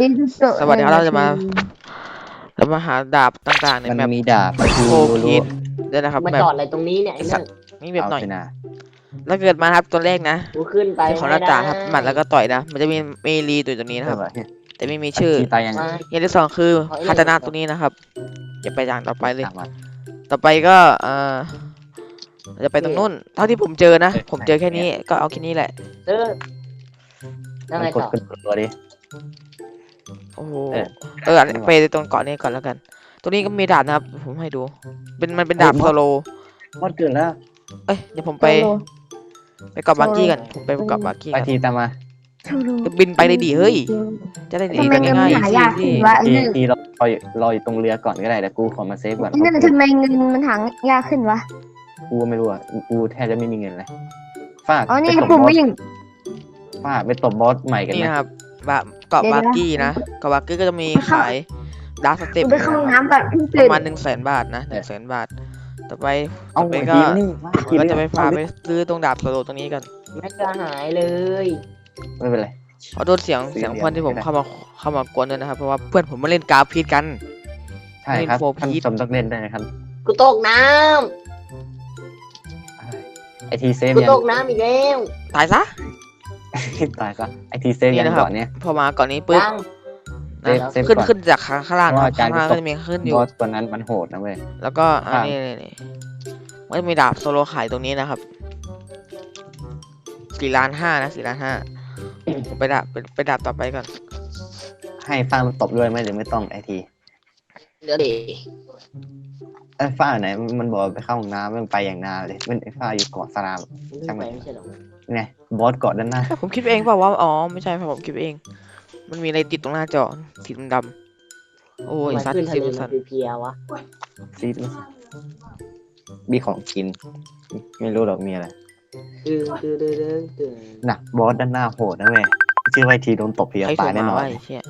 บินโตสวัสดีครับเราจะมา เรามาหาดาบต่างๆในมันแมปมีดาบโคคิดเดี๋ยวนะครับมาแมปจอดอะไรตรงนี้เนี่ยไอ้สันั่ตนว์นี่แบบหน่อยเอาสินะแล้วเกิดมาครับตัวแรกนะกูขึ้นไปที่ของหน้าต่างครับหมัดแล้วก็ต่อยนะ มันจะมีเมลีตัวตรงนี้นะครับเออแต่ไม่มีชื่อที่ตายยังมาอย่างที่สองคือคาตานาตัวนี้นะครับอย่าไปอย่างต่อไปเลยตามมาต่อไปก็เอ่อจะไปตรงนู้น เท่าที่ผมเจอนะเออผมเจอแค่นี้ก็เอาแค่นี้แหละ เออแล้วไงกดต่อขึ้นตัวดิ โอ้โหเออ เออไปตรงเกาะนี้ก่อนแล้วกันตัวนี้ก็มีดาบนะครับ ผมให้ดู เป็นมันเป็นดาบโซโล มดเกินแล้วเอ้ยเดี๋ยวผมไปไปเกาะบาร์กี้กันผมไปเกาะบาร์กี้ไปกัน ทีตามมาบินไปเลยดิเฮ้ย จะได้หนีทำไมกันเงินง่ายมันหายากๆขึ้พี่นวะไอ้ทีนั่นทีรอรออยู่รออยู่ตรงเรือก่อนก็ได้แต่กูขอมาเซฟก่อนไอ้นั่นทำไมเงินมันหายากขึ้นวะ กูก็ไม่รู้อะกูแทบจะไม่มีเงินเลยฟาดอ๋อนี่ไปตบปุ่มบอสวิ่ง ฟาดไปตบ บอสใหม่กันนี่นะนะครับบา เกาะเดี๋ยวบานะร์กี้นะเกาะบาร์กี้ก็จะมีไปเข้าขายดาร์คสเต็ปกูไปเข้าห้องน้ำก่อนเพิ่งปตื่นระมาณหนึ่งแสนบาทนะหนึ่งแสนบาท ต่อไปเอาต่อไปไอ้ก็ทีนี่ว่าผมก็จะไปพาไปซื้อตรงดาบโซโลตรงนี้กันไม่กระหายเลย ไม่เป็นไร ขอโทษเสียงสี่เสียงเหลี่ยมเพื่อนที่ผมไม่ได้ เข้ามาเข้ามากวนด้วยนะครับเพราะว่าเพื่อนผมมาเล่นกราฟพีดกัน ใช่ครับเล่นโฟร์ท่านพีชชมต้องเล่นได้นะครับกูตกน้ไอทีเซฟำกูยังตกน้ำอีกแล้วตายซะ ตายซะไอทีเซฟนี่ยังนะครับ ก่อนเนี้ยพอมาก่อนนี้ปุ๊บยังเซนะฟเซฟขึ้นก่อน ขึ้นจากข้างข้างล่างเพราะนะว่าข้างล่างการจะตกก็จะมีขึ้นอบยู่ อสตัวนั้นมันโหดนะเว้ย แล้วก็อันครับ นี้นี่นี่มันจะมีดาบโซโลขายตรงนี้นะครับสี่ล้านห้านะสี่ล้านห้าผมไปดาบไปไปดาบต่อไปก่อน ให้ฟ้ามันตบด้วยไหมหรือไม่ต้องไอทีเดี๋ยวดิไอ้ฟ้าไหนมันบอกว่าไปเข้าห้องน้ำมันไปอย่างนานเลยมันไอ้ฟ้าอยู่เกาะสลามมึงขึ้นไปไม่ใช่เหรอ ไงบอสเกาะด้านหน้าผมคิดไปเองเปล่าว่าอ๋อไม่ใช่ผมคิดไปเอง มันมีอะไรติดตรงหน้าจอสีดำๆโอ้ยทำไมสัตขึ้นว์ทะสิเลบมัสัตนว์เพลียๆวะซีดไม่ซีดมีของกิน ไม่รู้หรอกมีอะไรตึงตึงตึงตึงตึงน่ะบอสด้านหน้าโหดนะเว้ยชื่อว่าไอ้ทีโดนตบเพียใครโทรตายแน่มานอนวะไอ้เชี่ย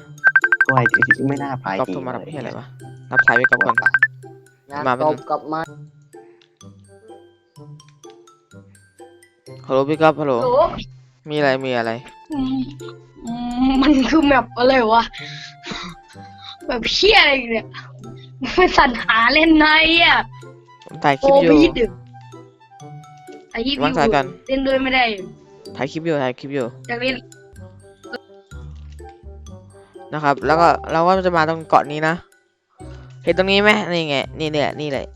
ก็ไอ้ทีไม่น่าพายก๊อฟทีโทรมารับเพี้ยอะไรวะรับสายไปก๊อฟก่อนอยากมาเป็นตบกับมัน ฮัลโหลพี่ก๊อฟฮัลโหลมีอะไรมีอะไร อืมอืมมันคือแมปอะไรวะแบบเชี่ยอะไรเนี่ยมันสันหาเล่นไงอะผมถ่ายคโคลิปอยู่วิดอะไอ้ยี่วางสายก่อนเล่นด้วยไม่ได้ถ่ายคลิปอยู่ถ่ายคลิปอยู่ อยากเล่นนะครับ แล้วก็เราก็จะมาตรงเกาะนี้นะ เห็นตรงนี้ไหมนี่ไง นี่เนี่ยนี่เลย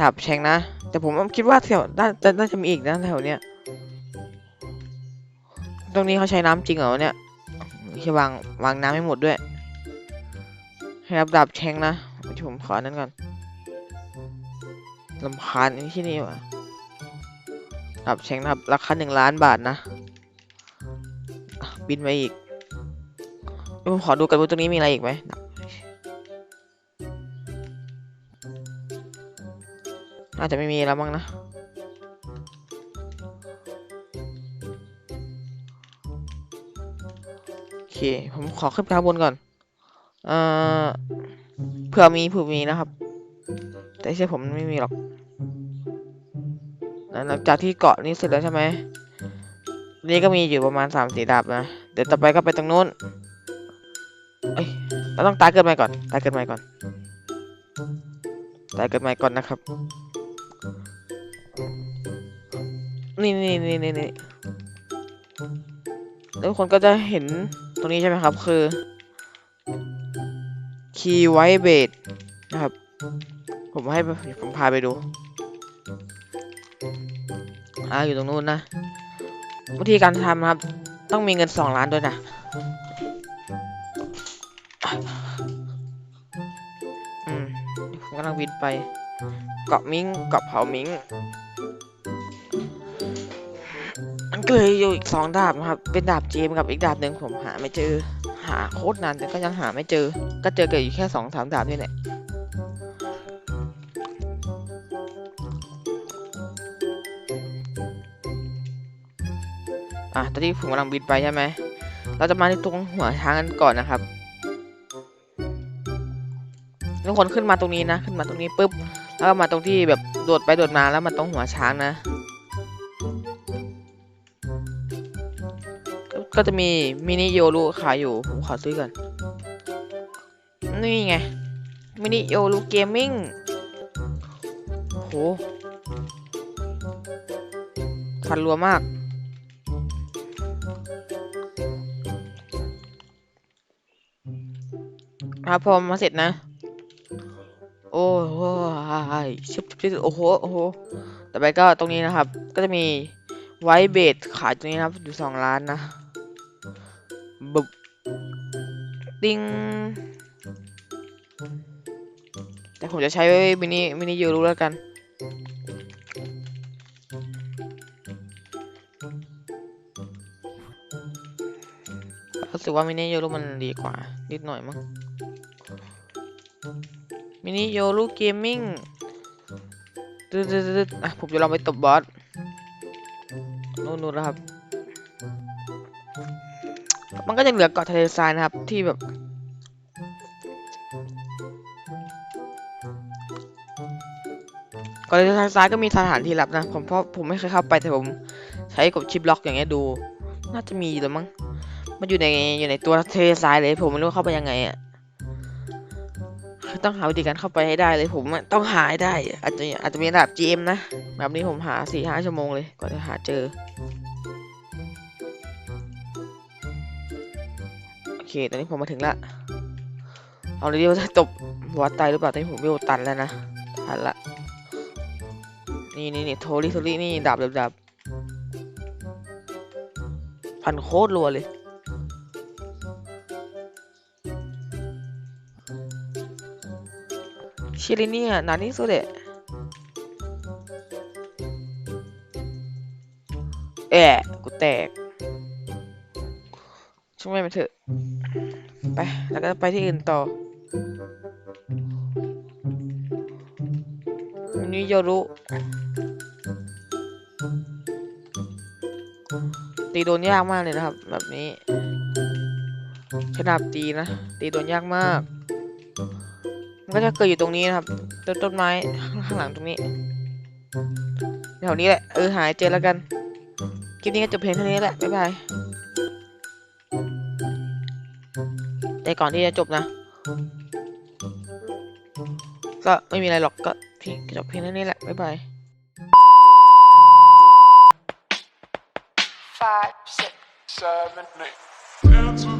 ดาบแชงนะ แต่ผมคิดว่าแถวน่าจะน่าจะมีอีกนะแถวเนี้ยตรงนี้เขาใช้น้ำจริงเหรอเนี่ยแค่วางวางน้ำไม่หมดด้วยให้รับดาบแชงนะผมขออันนั้นก่อนลำคาญไอ้ที่นี่วะดาบแชงนะครับราคาหนึ่งล้านบาทนะอะบินไปอีกผมขอดูกันว่าตรงนี้มีอะไรอีกไหม น่าจะไม่มีแล้วมั้งนะโอเค ผมขอขึ้นไปข้างบนก่อน เอ่อเผื่อมีเผื่อมีนะครับ แต่ใช่ผมไม่มีหรอกหลังจากที่เกาะนี้เสร็จแล้วใช่ไหมนี่ก็มีอยู่ประมาณสามสี่ดาบนะ เดี๋ยวต่อไปก็ไปตรงนู้นเอ้ยเราต้องตายเกิดใหม่ก่อน ตายเกิดใหม่ก่อน ตายเกิดใหม่ก่อนนะครับ นี่นี่นี่นี่นี่แล้วทุกคนก็จะเห็นตรงนี้ใช่ไหมครับ คือคีย์ไวเบดนะครับ ผมให้ผมพาไปดู อ่าอยู่ตรงนู้นนะ วิธีการทำครับ ต้องมีเงินสองล้านด้วยนะอืมผมกำลังบินไป เกาะมิงเกาะเผามิง ก็เลยอยู่อีกสองดาบนะครับ เป็นดาบเจมกับอีกดาบหนึ่งผมหาไม่เจอ หาโคตรนานแต่ก็ยังหาไม่เจอ ก็เจอกันอยู่แค่สองสามดาบนี่แหละอะตอนนี้ผมกำลังบินไปใช่ไหม เราจะมาที่ตรงหัวช้างกันก่อนนะครับทุกคนขึ้นมาตรงนี้นะ ขึ้นมาตรงนี้ปุ๊บ แล้วก็มาตรงที่แบบโดดไปโดดมาแล้วมาตรงหัวช้างนะ ก็จะมีมินิโยรุขายอยู่ ผมขอซื้อก่อน นี่ไง มินิโยรุเกมมิ่งโหฟันรัวมาก ครับพอมาเสร็จนะ โอ้โหชิบชิบชิบโอ้โห โอ้โห ต่อไปก็ตรงนี้นะครับ ก็จะมีไวเบดขายตรงนี้นะครับอยู่สองล้านนะ ติงแต่ผมจะใช้มินิมินิยูรู้แล้วกัน รู้สึกว่ามินิโยรุมันดีกว่า นิดหน่อยมั้งมินิโยรุเกมมิ่งตึ๊ดตึ๊ดตึ๊ดอะผมจะลองไปตบบอสนู่นนู่นนะครับ มันก็จะเหลือเกาะทะเลทรายนะครับ ที่แบบ เกาะทะเลทรายก็มีสถานที่ลับนะ ผมเพราะผมไม่เคยเข้าไปแต่ผมใช้กดชิปล็อกอย่างเงี้ยดู น่าจะมีแล้วมั้ง มันอยู่ในอยู่ในตัวทะเลทรายเลย ผมไม่รู้เข้าไปยังไงอะต้องหาวิธีการเข้าไปให้ได้เลยผมต้องหาให้ได้ อาจจะอาจจะมีระดับ GM นะ แบบนี้ผมหาสี่ห้าชั่วโมงเลยกว่าจะหาเจอ เค ตอนนี้ผมมาถึงละ เอาเลยดีว่าจะตบหัวตายหรือเปล่าตอนนี้ผมวิวตันแล้วนะตันละ นี่นี่นี่โทรี่โทรี่นี่ดับดับดับพันโคตรรัวเลย ชิลิเนี่ยนานที่สุดเลยแอะกูแตกช่างไม่มาเถอะ ไป แล้วก็ไปที่อื่นต่อมินิโยรุ ตีโดนยากมากเลยนะครับ แบบนี้ขนาดตีนะ ตีโดนยากมาก มันก็จะเกิดอยู่ตรงนี้นะครับ ต้นต้นไม้ข้างหลังตรงนี้แถวนี้แหละ เออหายเจอแล้วกัน คลิปนี้ก็จบเพียงเท่านี้แหละ บ๊ายบาย แต่ก่อนที่จะจบนะ ก็ไม่มีอะไรหรอกก็เพียงจบเพียงเท่านี้แหละ บ๊ายบาย five, six, seven, eight.